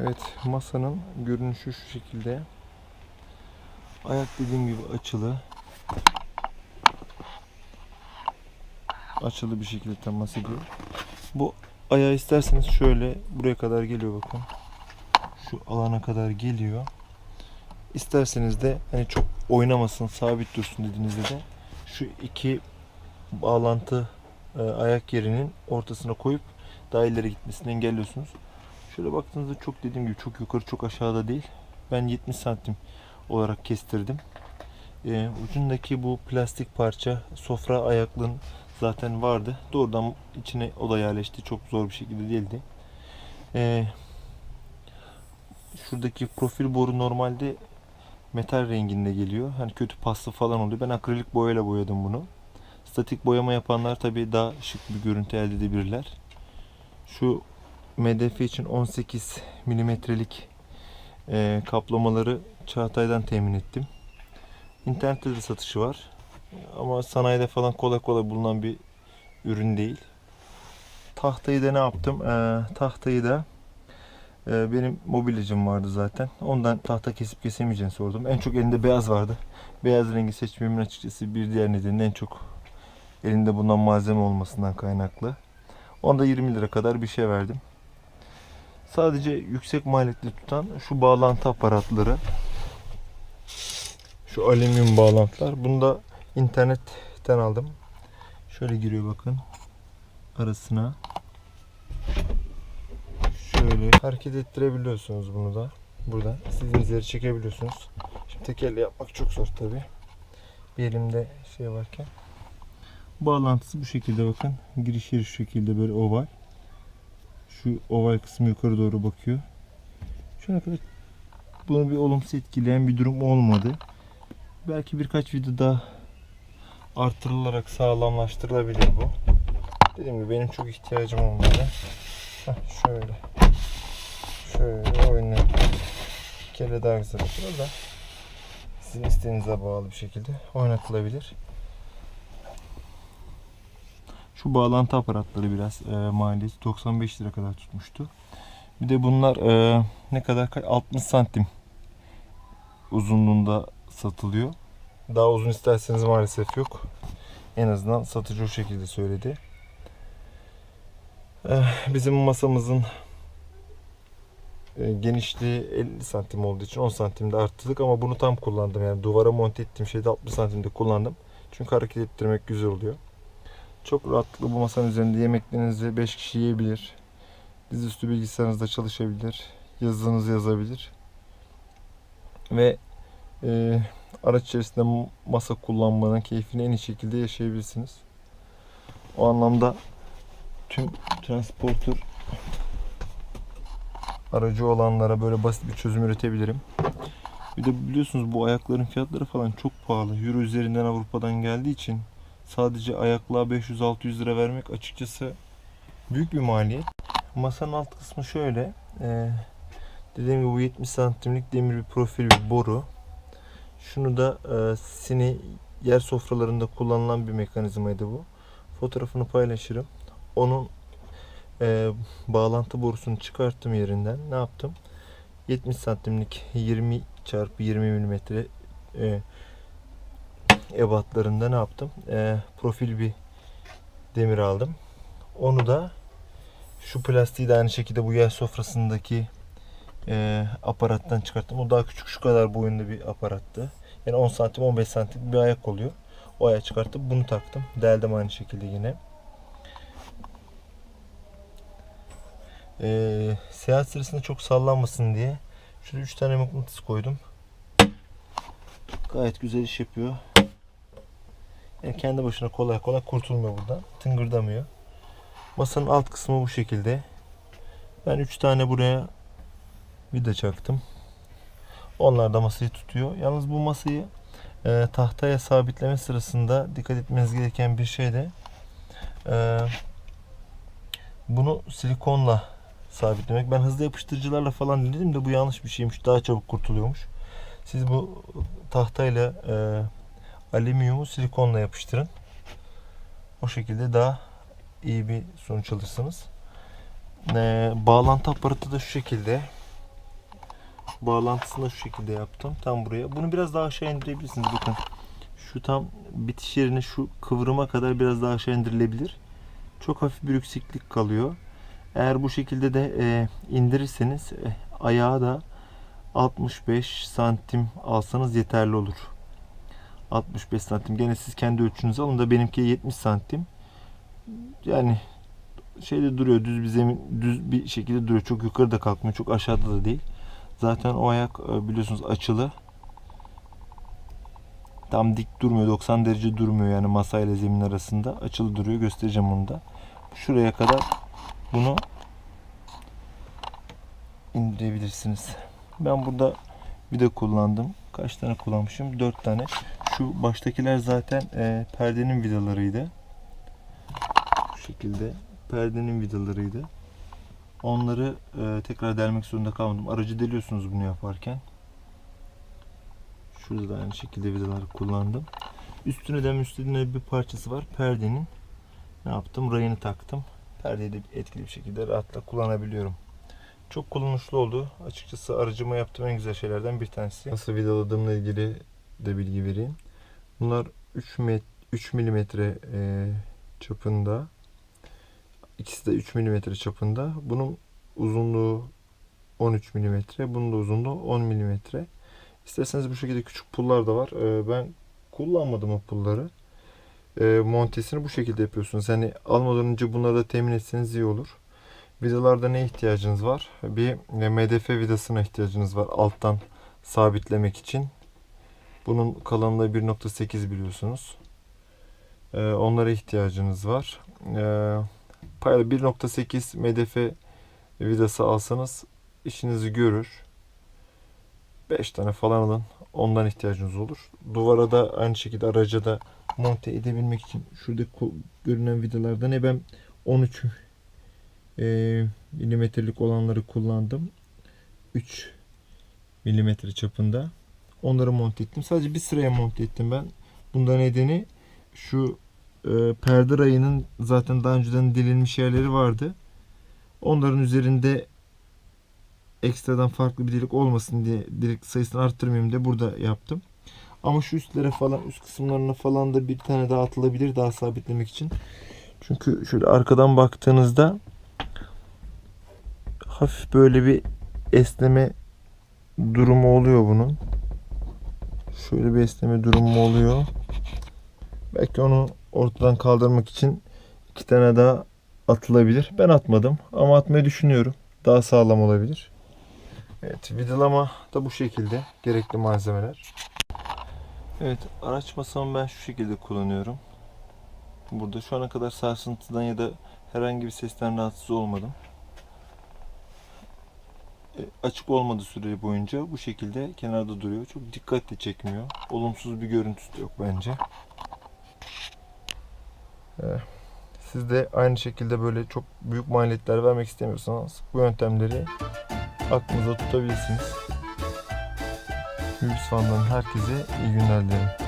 Evet masanın görünüşü şu şekilde. Ayak dediğim gibi açılı. Açılı bir şekilde temas ediyor. Bu ayağı isterseniz şöyle buraya kadar geliyor bakın. Şu alana kadar geliyor. İsterseniz de hani çok oynamasın, sabit dursun dediğinizde de şu iki bağlantı e, ayak yerinin ortasına koyup daha ileri gitmesini engelliyorsunuz. Şöyle baktığınızda çok dediğim gibi çok yukarı çok aşağıda değil. Ben 70 santim olarak kestirdim. Ee, ucundaki bu plastik parça sofra ayaklığın zaten vardı. Doğrudan içine o da yerleşti. Çok zor bir şekilde değildi. Ee, şuradaki profil boru normalde metal renginde geliyor. Hani kötü paslı falan oluyor. Ben akrilik boyayla boyadım bunu. Statik boyama yapanlar tabii daha şık bir görüntü elde edebilirler. Şu MDF için 18 milimetrelik e, kaplamaları Çağatay'dan temin ettim. İnternette de satışı var. Ama sanayide falan kolay kolay bulunan bir ürün değil. Tahtayı da ne yaptım? Ee, tahtayı da e, benim mobilyacım vardı zaten. Ondan tahta kesip kesemeyeceğini sordum. En çok elinde beyaz vardı. Beyaz rengi seçmemin açıkçası bir diğer nedeni en çok elinde bulunan malzeme olmasından kaynaklı. Onda 20 lira kadar bir şey verdim. Sadece yüksek maliyetli tutan şu bağlantı aparatları. Şu alüminyum bağlantılar. Bunu da internetten aldım. Şöyle giriyor bakın. Arasına. Şöyle hareket ettirebiliyorsunuz bunu da. Buradan istediğiniz yere çekebiliyorsunuz. Şimdi tek elle yapmak çok zor tabi. Bir elimde şey varken. Bağlantısı bu şekilde bakın. Giriş yeri şu şekilde böyle oval. Şu oval kısmı yukarı doğru bakıyor. Şu ana kadar bunu bir olumsuz etkileyen bir durum olmadı. Belki birkaç video daha artırılarak sağlamlaştırılabilir bu. Dediğim gibi benim çok ihtiyacım olmadı. Heh, şöyle. Şöyle oynayalım. Bir kere daha güzel oturur da sizin isteğinize bağlı bir şekilde oynatılabilir. Şu bağlantı aparatları biraz e, maliyeti 95 lira kadar tutmuştu. Bir de bunlar e, ne kadar? 60 santim uzunluğunda satılıyor. Daha uzun isterseniz maalesef yok. En azından satıcı o şekilde söyledi. Eh, Bizim masamızın e, genişliği 50 santim olduğu için 10 santimde arttırdık ama bunu tam kullandım. Yani duvara monte ettiğim şeyde 60 santimde kullandım. Çünkü hareket ettirmek güzel oluyor. Çok rahatlıkla bu masanın üzerinde yemeklerinizi 5 kişi yiyebilir. Dizüstü bilgisayarınızda çalışabilir. Yazınızı yazabilir. Ve e, araç içerisinde masa kullanmanın keyfini en iyi şekilde yaşayabilirsiniz. O anlamda tüm transporter aracı olanlara böyle basit bir çözüm üretebilirim. Bir de biliyorsunuz bu ayakların fiyatları falan çok pahalı. Euro üzerinden Avrupa'dan geldiği için sadece ayaklığa 500-600 lira vermek açıkçası büyük bir maliyet. Masanın alt kısmı şöyle. Ee, dediğim gibi bu 70 santimlik demir bir profil bir boru. Şunu da e, sini yer sofralarında kullanılan bir mekanizmaydı bu. Fotoğrafını paylaşırım. Onun e, bağlantı borusunu çıkarttım yerinden. Ne yaptım? 70 santimlik 20 çarpı 20 milimetre e, ebatlarında ne yaptım? E, profil bir demir aldım. Onu da şu plastiği de aynı şekilde bu yer sofrasındaki e, aparattan çıkarttım. O daha küçük şu kadar boyunda bir aparattı. Yani 10 santim 15 santim bir ayak oluyor. O ayağı çıkartıp bunu taktım. Deldim aynı şekilde yine. Ee, seyahat sırasında çok sallanmasın diye şöyle 3 tane mıknatıs koydum. Gayet güzel iş yapıyor. Yani kendi başına kolay kolay kurtulmuyor buradan. Tıngırdamıyor. Masanın alt kısmı bu şekilde. Ben 3 tane buraya vida çaktım. Onlar da masayı tutuyor. Yalnız bu masayı e, tahtaya sabitleme sırasında dikkat etmeniz gereken bir şey de e, bunu silikonla sabitlemek. Ben hızlı yapıştırıcılarla falan denedim de bu yanlış bir şeymiş. Daha çabuk kurtuluyormuş. Siz bu tahtayla e, alüminyumu silikonla yapıştırın. O şekilde daha iyi bir sonuç alırsınız. E, bağlantı aparatı da şu şekilde. bağlantısını da şu şekilde yaptım. Tam buraya. Bunu biraz daha aşağı indirebilirsiniz. Bakın. Şu tam bitiş yerine şu kıvrıma kadar biraz daha aşağı indirilebilir. Çok hafif bir yükseklik kalıyor. Eğer bu şekilde de e, indirirseniz e, ayağı da 65 santim alsanız yeterli olur. 65 santim. Gene siz kendi ölçünüzü alın da benimki 70 santim. Yani şeyde duruyor düz bir zemin düz bir şekilde duruyor. Çok yukarıda kalkmıyor. Çok aşağıda da değil. Zaten o ayak e, biliyorsunuz açılı. Tam dik durmuyor. 90 derece durmuyor yani masayla zemin arasında. Açılı duruyor. Göstereceğim onu da. Şuraya kadar bunu indirebilirsiniz. Ben burada vida kullandım. Kaç tane kullanmışım? 4 tane. Şu baştakiler zaten e, perdenin vidalarıydı. Bu şekilde perdenin vidalarıydı. Onları e, tekrar delmek zorunda kalmadım. Aracı deliyorsunuz bunu yaparken. Şurada da aynı şekilde vidaları kullandım. Üstüne de üstüne bir parçası var. Perdenin ne yaptım? Rayını taktım. Perdeyi de etkili bir şekilde rahatla kullanabiliyorum. Çok kullanışlı oldu. Açıkçası aracıma yaptığım en güzel şeylerden bir tanesi. Nasıl vidaladığımla ilgili de bilgi vereyim. Bunlar 3 met 3 milimetre e, çapında. İkisi de 3 milimetre çapında. Bunun uzunluğu 13 milimetre. Bunun da uzunluğu 10 milimetre. İsterseniz bu şekilde küçük pullar da var. E, ben kullanmadım o pulları. E, montesini bu şekilde yapıyorsunuz. Yani almadan önce bunları da temin etseniz iyi olur. Vidalarda ne ihtiyacınız var? Bir MDF vidasına ihtiyacınız var alttan sabitlemek için. Bunun kalınlığı 1.8 biliyorsunuz. Ee, onlara ihtiyacınız var. Ee, payla 1.8 MDF vidası alsanız işinizi görür. 5 tane falan alın. Ondan ihtiyacınız olur. Duvara da aynı şekilde araca da monte edebilmek için şurada görünen vidalarda ne ben 13 e, milimetrelik olanları kullandım. 3 milimetre çapında. Onları monte ettim. Sadece bir sıraya monte ettim ben. Bunda nedeni şu e, perde rayının zaten daha önceden delinmiş yerleri vardı. Onların üzerinde ekstradan farklı bir delik olmasın diye delik sayısını arttırmayayım diye burada yaptım. Ama şu üstlere falan üst kısımlarına falan da bir tane daha atılabilir daha sabitlemek için. Çünkü şöyle arkadan baktığınızda hafif böyle bir esneme durumu oluyor bunun. Şöyle bir esneme durumu oluyor. Belki onu ortadan kaldırmak için iki tane daha atılabilir. Ben atmadım ama atmayı düşünüyorum. Daha sağlam olabilir. Evet vidalama da bu şekilde. Gerekli malzemeler. Evet araç masamı ben şu şekilde kullanıyorum. Burada şu ana kadar sarsıntıdan ya da herhangi bir sesten rahatsız olmadım. Açık olmadığı süre boyunca bu şekilde kenarda duruyor. Çok dikkat çekmiyor. Olumsuz bir görüntüsü de yok bence. E, Siz de aynı şekilde böyle çok büyük maliyetler vermek istemiyorsanız bu yöntemleri aklınıza tutabilirsiniz. Hübis Fan'dan herkese iyi günler dilerim.